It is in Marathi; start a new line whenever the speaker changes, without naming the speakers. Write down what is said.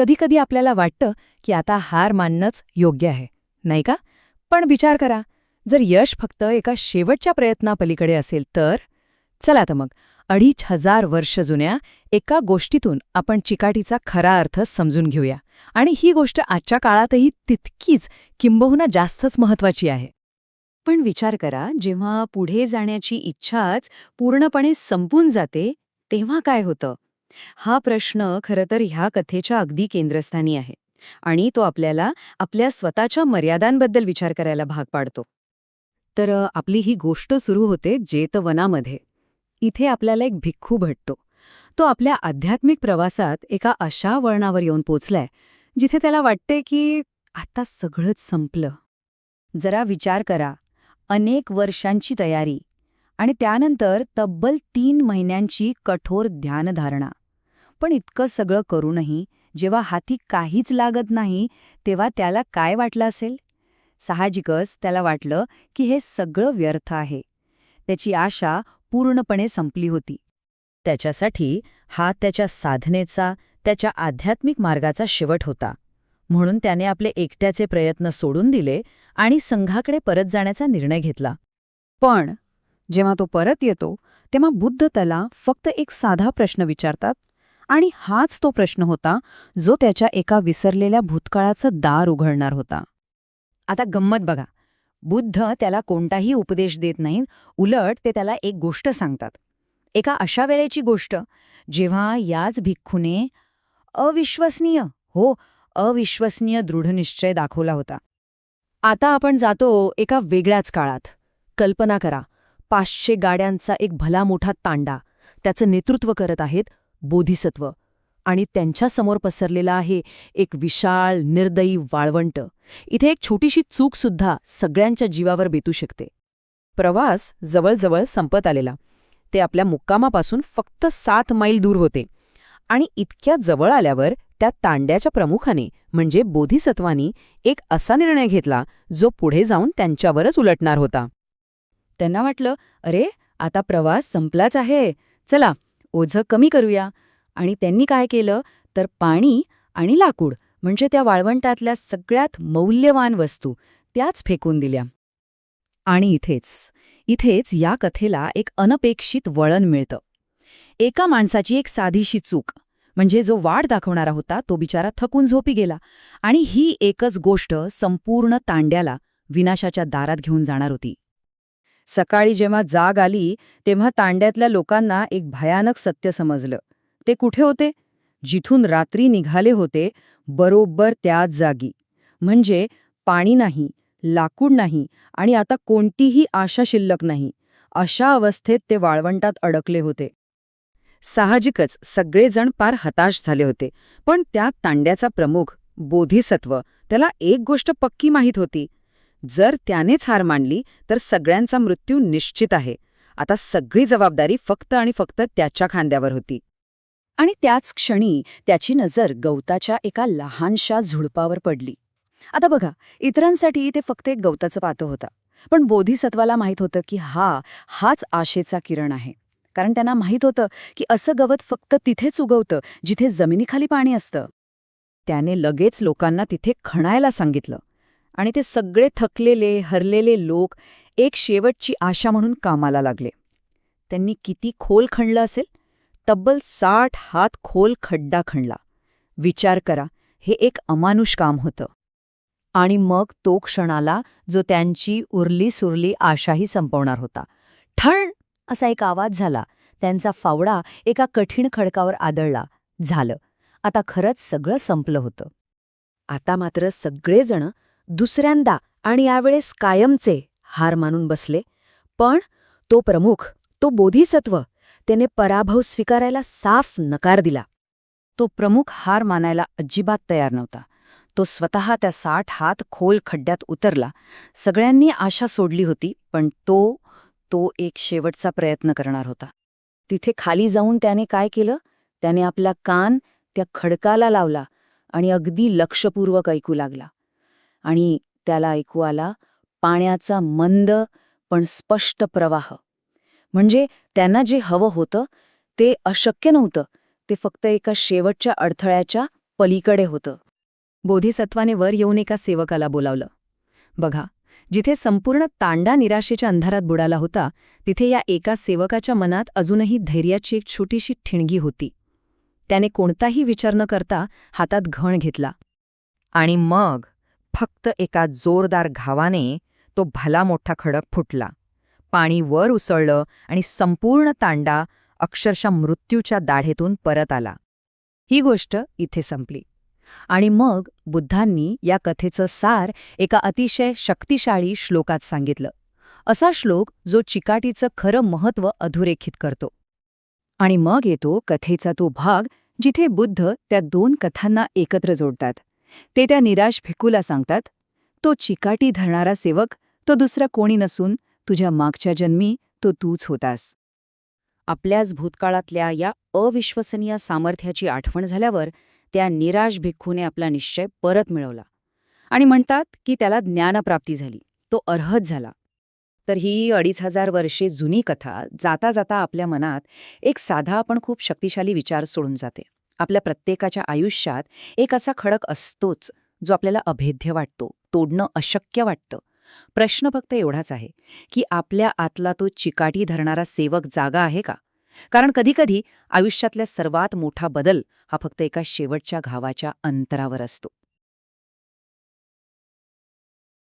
कधीकधी आपल्याला वाटतं की आता हार मानणंच योग्य आहे नाही का? पण विचार करा जर यश फक्त एका शेवटच्या प्रयत्नापलीकडे असेल तर? चला तर मग. अडीच हजार वर्ष जुन्या एका गोष्टीतून आपण चिकाटीचा खरा अर्थ समजून घेऊया. आणि ही गोष्ट आजच्या काळातही तितकीच किंबहुना जास्तच महत्वाची आहे. पण विचार करा जेव्हा पुढे जाण्याची इच्छाच पूर्णपणे संपून जाते तेव्हा काय होतं? हा प्रश्न खरं तर ह्या कथेच्या अगदी केंद्रस्थानी आहे आणि तो आपल्याला आपल्या स्वतःच्या मर्यादांबद्दल विचार करायला भाग पाडतो. तर आपली ही गोष्ट सुरू होते जेतवनामध्ये. इथे आपल्याला एक भिक्खू भेटतो. तो आपल्या आध्यात्मिक प्रवासात एका अशा वळणावर येऊन पोचलाय जिथे त्याला वाटते की आता सगळंच संपलं. जरा विचार करा. अनेक वर्षांची तयारी आणि त्यानंतर तब्बल तीन महिन्यांची कठोर ध्यानधारणा. पण इतकं सगळं करूनही जेव्हा हाती काहीच लागत नाही तेव्हा त्याला काय वाटलं असेल? साहजिकच त्याला वाटलं की हे सगळं व्यर्थ आहे. त्याची आशा पूर्णपणे संपली होती. त्याच्यासाठी हा त्याच्या साधनेचा त्याच्या आध्यात्मिक मार्गाचा शेवट होता. म्हणून त्याने आपले एकट्याचे प्रयत्न सोडून दिले आणि संघाकडे परत जाण्याचा निर्णय घेतला. पण जेव्हा तो परत येतो तेव्हा बुद्ध त्याला फक्त एक साधा प्रश्न विचारतात आणि हाच तो प्रश्न होता जो त्याच्या एका विसरलेल्या भूतकाळाचं दार उघडणार होता. आता गंमत बघा. बुद्ध त्याला कोणताही उपदेश देत नाहीत उलट ते त्याला एक गोष्ट सांगतात. एका अशा वेळेची गोष्ट जेव्हा याच भिक्खूने अविश्वसनीय हो अविश्वसनीय दृढनिश्चय दाखवला होता. आता आपण जातो एका वेगळ्याच काळात. कल्पना करा पाचशे गाड्यांचा एक भला मोठा तांडा त्याचं नेतृत्व करत आहेत बोधिसत्व आणि त्यांच्यासमोर पसरलेला आहे एक विशाळ निर्दयी वाळवंट. इथे एक छोटीशी चूकसुद्धा सगळ्यांच्या जीवावर बेतू शकते. प्रवास जवळजवळ संपत आलेला. ते आपल्या मुक्कामापासून फक्त सात मैल दूर होते. आणि इतक्या जवळ आल्यावर त्या तांड्याच्या प्रमुखाने म्हणजे बोधिसत्वानी एक असा निर्णय घेतला जो पुढे जाऊन त्यांच्यावरच उलटणार होता. त्यांना वाटलं अरे आता प्रवास संपलाच आहे. चला ओझं कमी करूया. आणि त्यांनी काय केलं? तर पाणी आणि लाकूड म्हणजे त्या वाळवंटातल्या सगळ्यात मौल्यवान वस्तू त्याच फेकून दिल्या. आणि इथेच इथेच या कथेला एक अनपेक्षित वळण मिळतं. एका माणसाची एक साधीशी चूक म्हणजे जो वाट दाखवणारा होता तो बिचारा थकून झोपी गेला. आणि ही एकच गोष्ट संपूर्ण तांड्याला विनाशाच्या दारात घेऊन जाणार होती. सकाळी जेव्हा जाग आली तेव्हा तांड्यातल्या लोकांना एक भयानक सत्य समजलं. ते कुठे होते? जिथून रात्री निघाले होते बरोबर त्याच जागी. म्हणजे पाणी नाही लाकूड नाही आणि आता कोणतीही आशा शिल्लक नाही. अशा अवस्थेत ते वाळवंटात अडकले होते. साहजिकच सगळेजण पार हताश झाले होते. पण त्या तांड्याचा प्रमुख बोधिसत्व त्याला एक गोष्ट पक्की माहीत होती. जर त्यानेच हार मांडली तर सगळ्यांचा मृत्यू निश्चित आहे. आता सगळी जबाबदारी फक्त आणि फक्त त्याच्या खांद्यावर होती. आणि त्याच क्षणी त्याची नजर गवताच्या एका लहानशा झुडपावर पडली. आता बघा इतरांसाठी ते फक्त एक गवताचं पातं होता. पण बोधिसत्वाला माहीत होतं की हा हाच आशेचा किरण आहे. कारण त्यांना माहीत होतं की असं गवत फक्त तिथेच उगवतं जिथे जमिनीखाली पाणी असतं. त्याने लगेच लोकांना तिथे खणायला सांगितलं. आणि ते सगळे थकलेले हरलेले लोक एक शेवटची आशा म्हणून कामाला लागले. त्यांनी किती खोल खणलं असेल? तब्बल साठ हात खोल खड्डा खणला. विचार करा हे एक अमानुष काम होतं. आणि मग तो क्षणाला जो त्यांची उरली सुरली आशाही संपवणार होता. ठण! असा एक आवाज झाला. त्यांचा फावडा एका कठीण खडकावर आदळला. झालं. आता खरंच सगळं संपलं होतं. आता मात्र सगळेजण दुसऱ्यांदा आणि यावेळेस कायमचे हार मानून बसले. पण तो प्रमुख तो बोधिसत्व त्याने पराभव स्वीकारायला साफ नकार दिला. तो प्रमुख हार मानायला अजिबात तयार नव्हता. तो स्वतः त्या साठ हात खोल खड्ड्यात उतरला. सगळ्यांनी आशा सोडली होती पण तो तो एक शेवटचा प्रयत्न करणार होता. तिथे खाली जाऊन त्याने काय केलं? त्याने आपला कान त्या खडकाला लावला आणि अगदी लक्षपूर्वक ऐकू लागला. आणि त्याला ऐकू आला पाण्याचा मंद पण स्पष्ट प्रवाह. म्हणजे त्यांना जे हवं होतं ते अशक्य नव्हतं. ते फक्त एका शेवटच्या अडथळ्याच्या
पलीकडे होतं.
बोधिसत्वाने वर येऊन एका सेवकाला बोलावलं. बघा जिथे संपूर्ण तांडा निराशेच्या अंधारात बुडाला होता तिथे या एका सेवकाच्या मनात अजूनही धैर्याची एक छोटीशी ठिणगी होती. त्याने कोणताही विचार न करता हातात घण घेतला. आणि मग फक्त एका जोरदार घावाने तो भला मोठा खडक फुटला. पाणी वर उसळलं आणि संपूर्ण तांडा अक्षरशः मृत्यूच्या दाढेतून परत आला. ही गोष्ट इथे संपली. आणि मग बुद्धांनी या कथेचं सार एका अतिशय शक्तिशाळी श्लोकात सांगितलं. असा श्लोक जो चिकाटीचं खरं महत्त्व अधोरेखित करतो. आणि मग येतो कथेचा तो भाग जिथे बुद्ध त्या दोन कथांना एकत्र जोडतात. ते त्या निराश भिकूला सांगतात तो चिकाटी धरणारा सेवक तो दुसरा कोणी नसून तुझ्या मागच्या जन्मी तो तूच होतास. आपल्याच भूतकाळातल्या या अविश्वसनीय सामर्थ्याची आठवण झाल्यावर त्या निराश भिक्खूने आपला निश्चय परत मिळवला आणि म्हणतात की त्याला ज्ञानप्राप्ती झाली तो अर्हत झाला. तर ही अडीच हजार वर्षे जुनी कथा जाता जाता आपल्या मनात एक साधा पण खूप शक्तिशाली विचार सोडून जाते. आपल्या प्रत्येकाच्या आयुष्यात एक असा खडक असतोच जो आपल्याला अभेद्य वाटतो तोडणं अशक्य वाटतं. प्रश्न फक्त एवढाच आहे की आपल्या आतला तो चिकाटी धरणारा सेवक जागा आहे का? कारण कधीकधी आयुष्यातल्या सर्वात मोठा बदल हा फक्त एका शेवटच्या घावाच्या अंतरावर असतो.